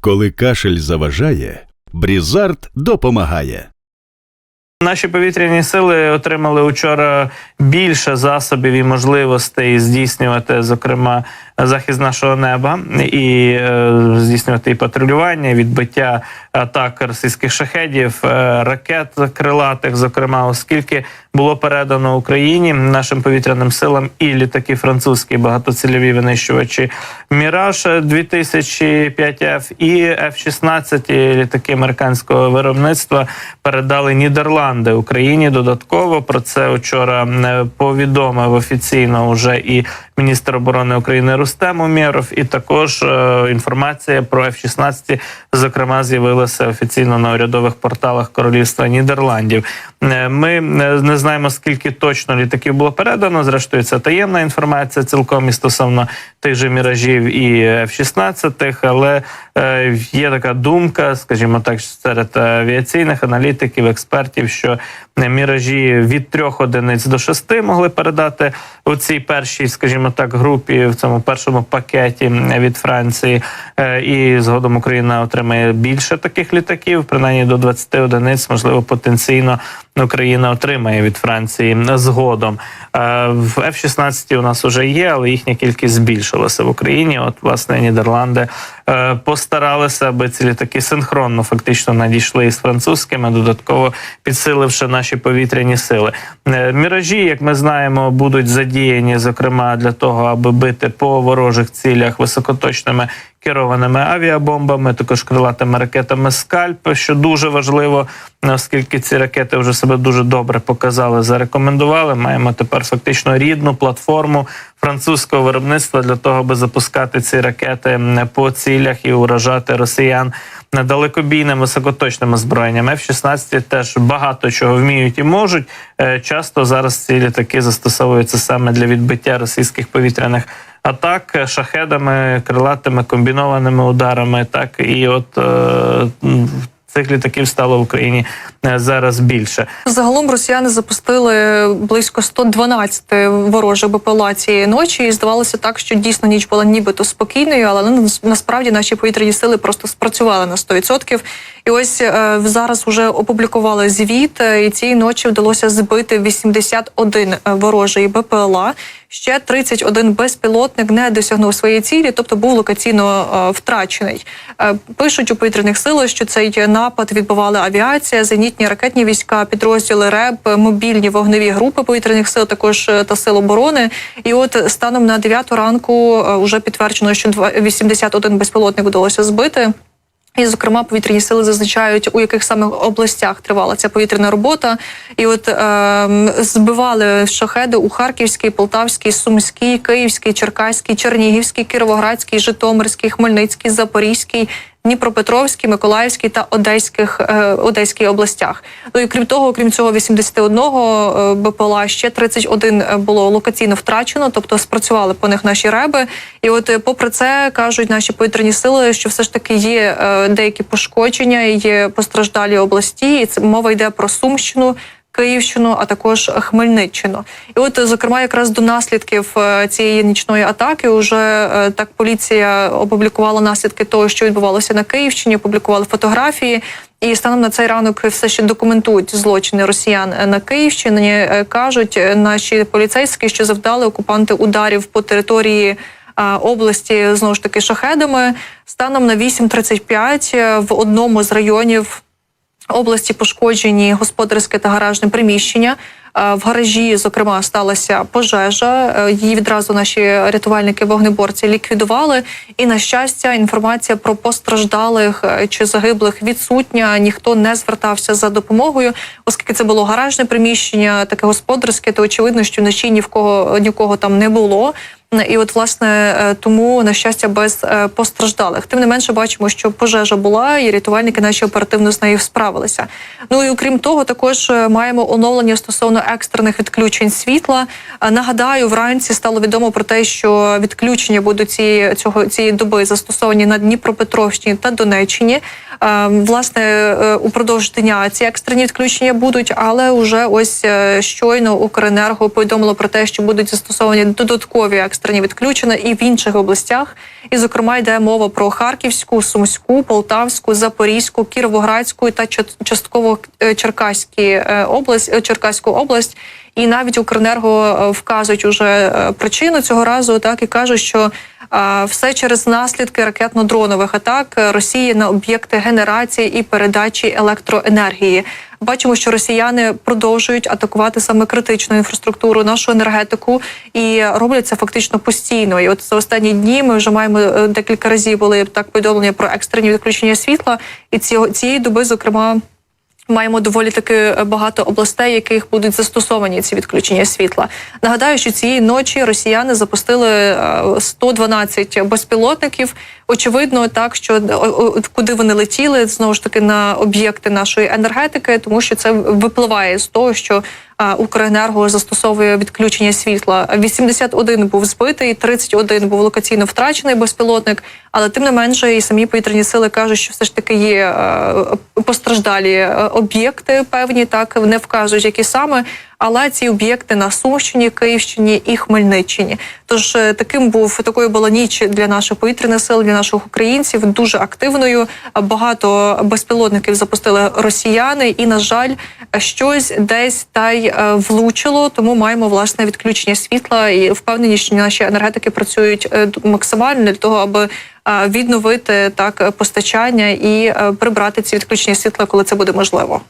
Коли кашель заважає, Брізард допомагає. Наші повітряні сили отримали учора більше засобів і можливостей здійснювати, зокрема, захист нашого неба і е, здійснювати і патрулювання, відбиття атак російських шахедів, е, ракет крилатих, зокрема, оскільки було передано Україні нашим повітряним силам і літаки французькі багатоцільові винищувачі Міраж 2005 f і F-16 літаки американського виробництва передали Нідерланди Україні. Додатково про це вчора е, повідомив офіційно уже і міністр оборони України Рустем Умєров. І також е, інформація про F-16, зокрема, з'явилася офіційно на урядових порталах Королівства Нідерландів. Е, Ми е, не знаємо скільки точно літаків було передано. Зрештою, це таємна інформація цілком і стосовно тих же міражів і F-16, але е, є така думка, скажімо так, серед авіаційних аналітиків, експертів, що міражі від трьох одиниць до шести могли передати у цій першій, скажімо так, групі в цьому першому пакеті від Франції. І згодом Україна отримає більше таких літаків, принаймні до 20 одиниць, можливо, потенційно Україна отримає від Франції згодом. Е, В F-16 у нас вже є, але їхня кількість збільшилася в Україні. От власне Нідерланди постаралися, аби ці літаки синхронно фактично надійшли із французькими, додатково підсиливши наші повітряні сили. Е, Міражі, як ми знаємо, будуть задіяні зокрема для того, аби бити по ворожих цілях високоточними керованими авіабомбами, також крилатими ракетами Скальп, що дуже важливо, оскільки ці ракети вже себе дуже добре показали, зарекомендували. Маємо тепер фактично рідну платформу французького виробництва для того, аби запускати ці ракети м, по цілях і уражати росіян далекобійним високоточним озброєнням. F-16 теж багато чого вміють і можуть. Е, Часто зараз ці літаки застосовуються саме для відбиття російських повітряних атак е, шахедами, крилатими комбінованими ударами. Так і от е, цих літаків стало в Україні е, зараз більше. Загалом росіяни запустили близько 112 ворожих БПЛА цієї ночі. І здавалося так, що дійсно ніч була нібито спокійною, але ну, насправді наші повітряні сили просто спрацювали на 100%. І ось е, зараз вже опублікували звіт, е, і цієї ночі вдалося збити 81 ворожий БПЛА. Ще 31 безпілотник не досягнув своєї цілі, тобто був локаційно е, втрачений. Е, пишуть у повітряних силах, що цей напад відбували авіація, зенітні ракетні війська, підрозділи РЕБ, мобільні вогневі групи повітряних сил, також е, та сил оборони. І от станом на 9 ранку вже підтверджено, що два- 81 безпілотник вдалося збити. І, зокрема, повітряні сили зазначають, у яких саме областях тривала ця повітряна робота. І от е, збивали шахеди у Харківській, Полтавській, Сумській, Київській, Черкаській, Чернігівській, Кіровоградській, Житомирській, Хмельницькій, Запорізькій. Дніпропетровській, Миколаївській та Одеських е, Одеській областях. Ну і крім того, крім цього, 81 е, БПЛА ще 31 було локаційно втрачено, тобто спрацювали по них наші реби. І от, е, попри це, кажуть наші повітряні сили, що все ж таки є е, деякі пошкодження, є постраждалі області. І це мова йде про Сумщину. Київщину, а також Хмельниччину, і от зокрема, якраз до наслідків е, цієї нічної атаки, вже е, так поліція опублікувала наслідки того, що відбувалося на Київщині, опублікували фотографії. І станом на цей ранок все ще документують злочини росіян е, на Київщині. Кажуть наші поліцейські, що завдали окупанти ударів по території. Області знову ж таки шахедами станом на 8.35 е, в одному з районів області пошкоджені господарське та гаражне приміщення. Е, В гаражі, зокрема, сталася пожежа. Е, Її відразу наші рятувальники вогнеборці ліквідували. І на щастя, інформація про постраждалих е, чи загиблих відсутня. Ніхто не звертався за допомогою, оскільки це було гаражне приміщення, таке господарське, то очевидно, що вночі ні в кого ні в кого там не було. І от власне е, тому на щастя без е, постраждалих. Тим не менше, бачимо, що пожежа була, і рятувальники наші оперативно з нею справилися. Ну і окрім того, також е, маємо оновлення стосовно екстрених відключень світла. Нагадаю, вранці стало відомо про те, що відключення будуть цієї цього цієї доби застосовані на Дніпропетровщині та Донеччині. Власне, е, упродовж дня ці екстрені відключення будуть, але вже ось е, щойно Укренерго повідомило про те, що будуть застосовані додаткові екстрені відключення і в інших областях. І, зокрема, йде мова про Харківську, Сумську, Полтавську, Запорізьку, Кіровоградську та частково е, Черкаські область, Черкаську область. І навіть Укренерго вказують уже причину цього разу, так і кажуть, що все через наслідки ракетно-дронових атак Росії на об'єкти генерації і передачі електроенергії. Бачимо, що росіяни продовжують атакувати саме критичну інфраструктуру, нашу енергетику, і роблять це фактично постійно. І от за останні дні ми вже маємо е, декілька разів були так повідомлення про екстрені відключення світла, і ці- цієї доби, зокрема. Маємо доволі таки багато областей, яких будуть застосовані ці відключення світла. Нагадаю, що цієї ночі росіяни запустили е, 112 безпілотників. Очевидно, так що е, куди вони летіли, знову ж таки на об'єкти нашої енергетики, тому що це випливає з того, що е, Укренерго застосовує відключення світла. 81 був збитий, 31 був локаційно втрачений безпілотник. Але тим не менше, і самі повітряні сили кажуть, що все ж таки є е, постраждалі е, об'єкти певні, так не вказують, які саме. Але ці об'єкти на Сумщині, Київщині і Хмельниччині. Тож е, таким був такою була ніч для наших повітряних сил, для наших українців дуже активною. Багато безпілотників запустили росіяни, і на жаль, щось десь та й е, влучило. Тому маємо власне відключення світла і впевнені, що наші енергетики працюють е, максимально для того, аби відновити так постачання і прибрати ці відключення світла, коли це буде можливо.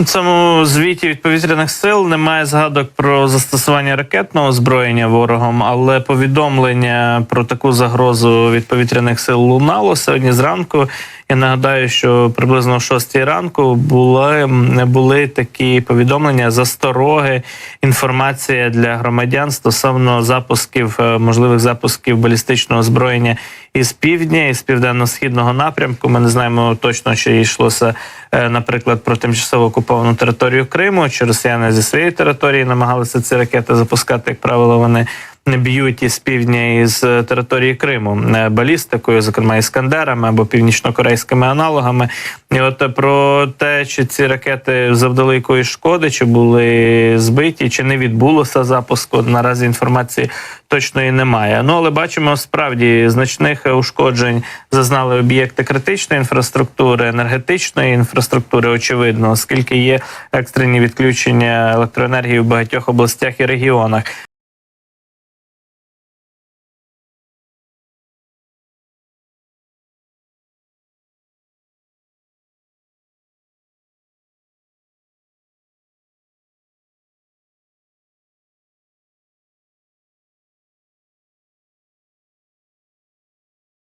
У цьому звіті від повітряних сил немає згадок про застосування ракетного озброєння ворогом, але повідомлення про таку загрозу від повітряних сил лунало сьогодні зранку. Я нагадаю, що приблизно о 6 ранку були, були такі повідомлення, застороги, інформація для громадян стосовно запусків, е, можливих запусків балістичного озброєння із півдня, із південно-східного напрямку. Ми не знаємо точно, чи йшлося, е, наприклад, про тимчасово окуповану територію Криму, чи росіяни зі своєї території намагалися ці ракети запускати. Як правило, вони не б'ють із півдня із е, території Криму е, балістикою, зокрема іскандерами або північно-корейськими аналогами. І от е, про те, чи ці ракети завдали якоїсь шкоди, чи були збиті, чи не відбулося запуску. Наразі інформації точної немає. Ну але бачимо справді значних ушкоджень зазнали об'єкти критичної інфраструктури, енергетичної інфраструктури. Очевидно, оскільки є екстрені відключення електроенергії в багатьох областях і регіонах.